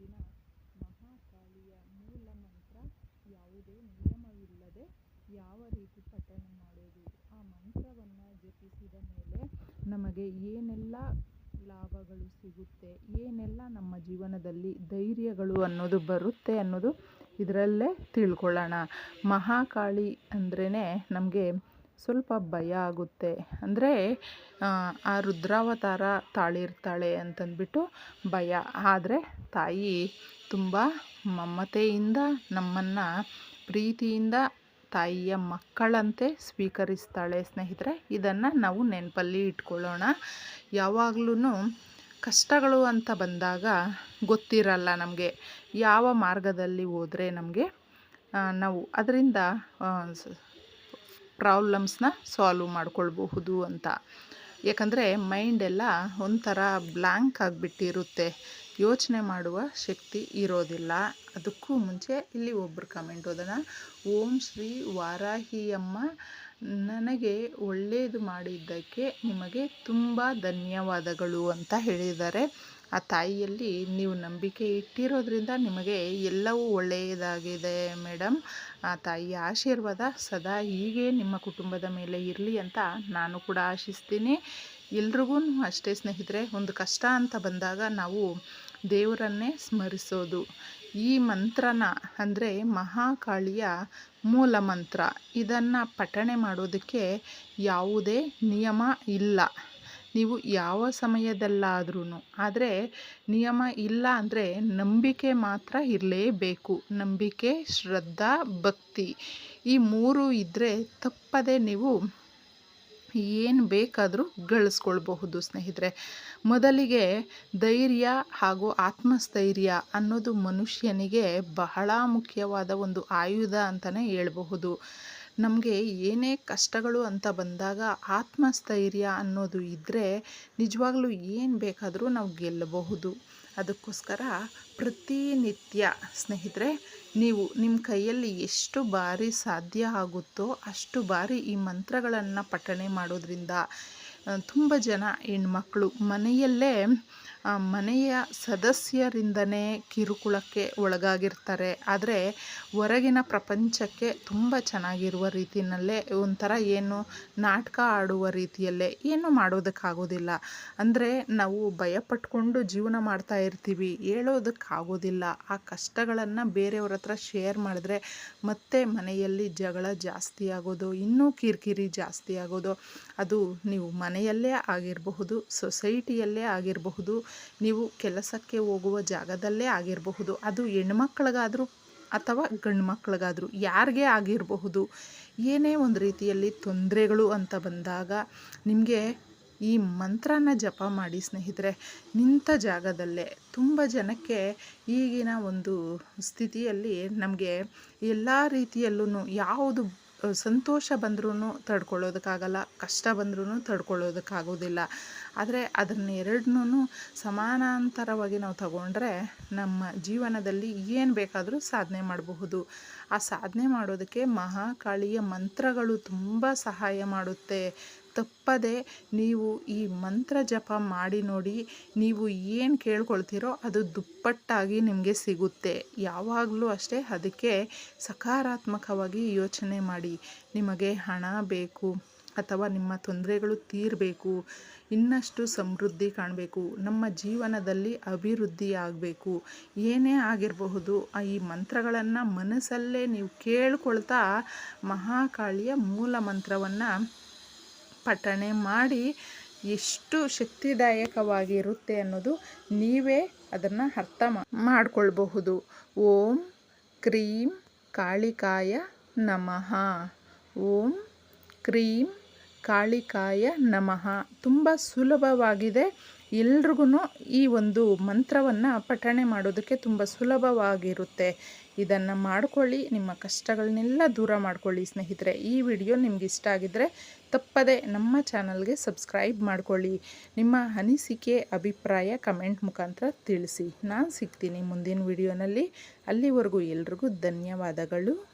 ದಿನ ಮಹಾಕಾಳಿಯ ಮೂಲ ಮಂತ್ರ ಯಾವುದೇ ನಿಯಮವಿಲ್ಲದೆ ಯಾವ ರೀತಿ ಪಠಣ ಮಾಡೋದು ಆ ಮಂತ್ರವನ್ನು ಜಪಿಸಿದ ಮೇಲೆ ನಮಗೆ ಏನೆಲ್ಲ ಲಾಭಗಳು ಸಿಗುತ್ತೆ? ಏನೆಲ್ಲ ನಮ್ಮ ಜೀವನದಲ್ಲಿ ಧೈರ್ಯಗಳು ಅನ್ನೋದು ಬರುತ್ತೆ ಅನ್ನೋದು ಇದರಲ್ಲೇ ತಿಳ್ಕೊಳ್ಳೋಣ. ಮಹಾಕಾಳಿ ಅಂದ್ರೇ ನಮಗೆ ಸ್ವಲ್ಪ ಭಯ ಆಗುತ್ತೆ. ಅಂದರೆ, ಆ ರುದ್ರಾವತಾರ ತಾಳಿರ್ತಾಳೆ ಅಂತಂದ್ಬಿಟ್ಟು ಭಯ. ಆದರೆ, ತಾಯಿ ತುಂಬ ಮಮತೆಯಿಂದ ನಮ್ಮನ್ನು ಪ್ರೀತಿಯಿಂದ ತಾಯಿಯ ಮಕ್ಕಳಂತೆ ಸ್ವೀಕರಿಸ್ತಾಳೆ ಸ್ನೇಹಿತರೆ. ಇದನ್ನು ನಾವು ನೆನಪಲ್ಲಿ ಇಟ್ಕೊಳ್ಳೋಣ. ಯಾವಾಗಲೂ ಕಷ್ಟಗಳು ಅಂತ ಬಂದಾಗ ಗೊತ್ತಿರಲ್ಲ ನಮಗೆ. ಯಾವ ಮಾರ್ಗದಲ್ಲಿ ಹೋದರೆ ನಮಗೆ ನಾವು. ಅದರಿಂದ ಪ್ರಾಬ್ಲಮ್ಸ್ನ ಸಾಲ್ವ್ ಮಾಡ್ಕೊಳ್ಬಹುದು ಅಂತ. ಯಾಕಂದರೆ ಮೈಂಡೆಲ್ಲ ಒಂಥರ ಬ್ಲ್ಯಾಂಕ್ ಆಗಿಬಿಟ್ಟಿರುತ್ತೆ. ಯೋಚನೆ ಮಾಡುವ ಶಕ್ತಿ ಇರೋದಿಲ್ಲ. ಅದಕ್ಕೂ ಮುಂಚೆ ಇಲ್ಲಿ ಒಬ್ಬರು ಕಮೆಂಟ್ ಓದೋಣ. ಓಂ ಶ್ರೀ ವಾರಾಹಿಯಮ್ಮ, ನನಗೆ ಒಳ್ಳೆಯದು ಮಾಡಿದ್ದಕ್ಕೆ ನಿಮಗೆ ತುಂಬ ಧನ್ಯವಾದಗಳು ಅಂತ ಹೇಳಿದ್ದಾರೆ. ಆ ತಾಯಿಯಲ್ಲಿ ನೀವು ನಂಬಿಕೆ ಇಟ್ಟಿರೋದ್ರಿಂದ ನಿಮಗೆ ಎಲ್ಲವೂ ಒಳ್ಳೆಯದಾಗಿದೆ ಮೇಡಮ್ ಆ ತಾಯಿಯ ಆಶೀರ್ವಾದ ಸದಾ ಹೀಗೆ ನಿಮ್ಮ ಕುಟುಂಬದ ಮೇಲೆ ಇರಲಿ ಅಂತ ನಾನು ಕೂಡ ಆಶಿಸ್ತೀನಿ. ಎಲ್ರಿಗೂ ಅಷ್ಟೇ ಸ್ನೇಹಿತರೆ, ಒಂದು ಕಷ್ಟ ಅಂತ ಬಂದಾಗ ನಾವು ದೇವರನ್ನೇ ಸ್ಮರಿಸೋದು. ಈ ಮಂತ್ರನ ಅಂದರೆ ಮಹಾಕಾಳಿಯ ಮೂಲ ಮಂತ್ರ. ಇದನ್ನು ಪಠಣೆ ಮಾಡೋದಕ್ಕೆ ಯಾವುದೇ ನಿಯಮ ಇಲ್ಲ. ನೀವು ಯಾವ ಸಮಯದಲ್ಲಾದ್ರೂ ಆದರೆ ನಿಯಮ ಇಲ್ಲ ಅಂದರೆ ನಂಬಿಕೆ ಮಾತ್ರ ಇರಲೇಬೇಕು. ನಂಬಿಕೆ, ಶ್ರದ್ಧಾ, ಭಕ್ತಿ ಈ ಮೂರು ಇದ್ದರೆ ತಪ್ಪದೆ ನೀವು ಏನು ಬೇಕಾದರೂ ಗಳಿಸ್ಕೊಳ್ಬಹುದು ಸ್ನೇಹಿತರೆ. ಮೊದಲಿಗೆ ಧೈರ್ಯ ಹಾಗೂ ಆತ್ಮಸ್ಥೈರ್ಯ ಅನ್ನೋದು ಮನುಷ್ಯನಿಗೆ ಬಹಳ ಮುಖ್ಯವಾದ ಒಂದು ಆಯುಧ ಅಂತಲೇ ಹೇಳಬಹುದು. ನಮಗೆ ಏನೇ ಕಷ್ಟಗಳು ಅಂತ ಬಂದಾಗ ಆತ್ಮಸ್ಥೈರ್ಯ ಅನ್ನೋದು ಇದ್ದರೆ ನಿಜವಾಗ್ಲೂ ಏನು ಬೇಕಾದರೂ ನಾವು ಗೆಲ್ಲಬಹುದು. ಅದಕ್ಕೋಸ್ಕರ ಪ್ರತಿನಿತ್ಯ ಸ್ನೇಹಿತರೆ, ನೀವು ನಿಮ್ಮ ಕೈಯಲ್ಲಿ ಎಷ್ಟು ಬಾರಿ ಸಾಧ್ಯ ಆಗುತ್ತೋ ಅಷ್ಟು ಬಾರಿ ಈ ಮಂತ್ರಗಳನ್ನು ಪಠಣೆ ಮಾಡೋದ್ರಿಂದ ತುಂಬ ಜನ ಹೆಣ್ಮಕ್ಳು ಮನೆಯಲ್ಲೇ ಮನೆಯ ಸದಸ್ಯರಿಂದನೇ ಕಿರುಕುಳಕ್ಕೆ ಒಳಗಾಗಿರ್ತಾರೆ. ಆದರೆ ಹೊರಗಿನ ಪ್ರಪಂಚಕ್ಕೆ ತುಂಬ ಚೆನ್ನಾಗಿರುವ ರೀತಿಯಲ್ಲೇ ಒಂಥರ ಏನು ನಾಟಕ ಆಡುವ ರೀತಿಯಲ್ಲೇ ಏನು ಮಾಡೋದಕ್ಕಾಗೋದಿಲ್ಲ. ಅಂದರೆ ನಾವು ಭಯಪಟ್ಕೊಂಡು ಜೀವನ ಮಾಡ್ತಾ ಇರ್ತೀವಿ, ಹೇಳೋದಕ್ಕಾಗೋದಿಲ್ಲ. ಆ ಕಷ್ಟಗಳನ್ನು ಬೇರೆಯವ್ರ ಹತ್ರ ಶೇರ್ ಮಾಡಿದ್ರೆ ಮತ್ತೆ ಮನೆಯಲ್ಲಿ ಜಗಳ ಜಾಸ್ತಿ ಆಗೋದು, ಇನ್ನೂ ಕಿರಿಕಿರಿ ಜಾಸ್ತಿ ಆಗೋದು. ಅದು ನೀವು ಮನೆಯಲ್ಲೇ ಆಗಿರಬಹುದು ಸೊಸೈಟಿಯಲ್ಲೇ ಆಗಿರಬಹುದು ನೀವು ಕೆಲಸಕ್ಕೆ ಹೋಗುವ ಜಾಗದಲ್ಲೇ ಆಗಿರಬಹುದು. ಅದು ಹೆಣ್ಮಕ್ಳಿಗಾದರೂ ಅಥವಾ ಗಂಡು ಮಕ್ಕಳಿಗಾದರೂ ಯಾರಿಗೆ ಆಗಿರಬಹುದು. ಏನೇ ಒಂದು ರೀತಿಯಲ್ಲಿ ತೊಂದರೆಗಳು ಅಂತ ಬಂದಾಗ ನಿಮಗೆ ಈ ಮಂತ್ರನ ಜಪ ಮಾಡಿ ಸ್ನೇಹಿತರೆ, ನಿಂತ ಜಾಗದಲ್ಲೇ ತುಂಬ ಜನಕ್ಕೆ ಈಗಿನ ಒಂದು ಸ್ಥಿತಿಯಲ್ಲಿ ನಮಗೆ ಎಲ್ಲ ರೀತಿಯಲ್ಲೂ ಯಾವುದು ಸಂತೋಷ ಬಂದ್ರೂ ತಡ್ಕೊಳ್ಳೋದಕ್ಕಾಗಲ್ಲ, ಕಷ್ಟ ಬಂದ್ರೂ ತಡ್ಕೊಳ್ಳೋದಕ್ಕಾಗೋದಿಲ್ಲ. ಆದರೆ ಅದನ್ನೆರಡನ್ನೂ ಸಮಾನಾಂತರವಾಗಿ ನಾವು ತಗೊಂಡ್ರೆ ನಮ್ಮ ಜೀವನದಲ್ಲಿ ಏನು ಬೇಕಾದರೂ ಸಾಧನೆ ಮಾಡಬಹುದು. ಆ ಸಾಧನೆ ಮಾಡೋದಕ್ಕೆ ಮಹಾಕಾಳಿಯ ಮಂತ್ರಗಳು ತುಂಬ ಸಹಾಯ ಮಾಡುತ್ತೆ. ತಪ್ಪದೆ ನೀವು ಈ ಮಂತ್ರ ಜಪ ಮಾಡಿ ನೋಡಿ ನೀವು ಏನು ಕೇಳ್ಕೊಳ್ತೀರೋ ಅದು ದುಪ್ಪಟ್ಟಾಗಿ ನಿಮಗೆ ಸಿಗುತ್ತೆ. ಯಾವಾಗಲೂ ಅಷ್ಟೇ ಅದಕ್ಕೆ ಸಕಾರಾತ್ಮಕವಾಗಿ ಯೋಚನೆ ಮಾಡಿ. ನಿಮಗೆ ಹಣ ಬೇಕು ಅಥವಾ ನಿಮ್ಮ ತೊಂದರೆಗಳು ತೀರಬೇಕು, ಇನ್ನಷ್ಟು ಸಮೃದ್ಧಿ ಕಾಣಬೇಕು, ನಮ್ಮ ಜೀವನದಲ್ಲಿ ಅಭಿವೃದ್ಧಿ ಆಗಬೇಕು, ಏನೇ ಆಗಿರಬಹುದು ಈ ಮಂತ್ರಗಳನ್ನು ಮನಸ್ಸಲ್ಲೇ ನೀವು ಕೇಳ್ಕೊಳ್ತಾ ಮಹಾಕಾಳಿಯ ಮೂಲ ಮಂತ್ರವನ್ನು ಪಠಣೆ ಮಾಡಿ ಎಷ್ಟು ಶಕ್ತಿದಾಯಕವಾಗಿರುತ್ತೆ ಅನ್ನೋದು ನೀವೇ ಅದನ್ನು ಅರ್ಥ ಮಾಡಿಕೊಳ್ಬಹುದು. ಓಂ ಕ್ರೀಂ ಕಾಳಿಕಾಯ ನಮಃ. ಓಂ ಕ್ರೀಂ ಕಾಳಿಕಾಯ ನಮಃ. ತುಂಬ ಸುಲಭವಾಗಿದೆ. ಎಲ್ರಿಗೂ ಈ ಒಂದು ಮಂತ್ರವನ್ನು ಪಠಣೆ ಮಾಡೋದಕ್ಕೆ ತುಂಬ ಸುಲಭವಾಗಿರುತ್ತೆ. ಇದನ್ನು ಮಾಡ್ಕೊಳ್ಳಿ, ನಿಮ್ಮ ಕಷ್ಟಗಳನ್ನೆಲ್ಲ ದೂರ ಮಾಡ್ಕೊಳ್ಳಿ ಸ್ನೇಹಿತರೆ. ಈ ವಿಡಿಯೋ ನಿಮ್ಗೆ ಇಷ್ಟ ಆಗಿದ್ದರೆ ತಪ್ಪದೆ ನಮ್ಮ ಚಾನಲ್ಗೆ ಸಬ್ಸ್ಕ್ರೈಬ್ ಮಾಡ್ಕೊಳ್ಳಿ. ನಿಮ್ಮ ಅನಿಸಿಕೆ, ಅಭಿಪ್ರಾಯ ಕಮೆಂಟ್ ಮುಖಾಂತರ ತಿಳಿಸಿ. ನಾನು ಸಿಗ್ತೀನಿ ಮುಂದಿನ ವಿಡಿಯೋನಲ್ಲಿ. ಅಲ್ಲಿವರೆಗೂ ಎಲ್ರಿಗೂ ಧನ್ಯವಾದಗಳು.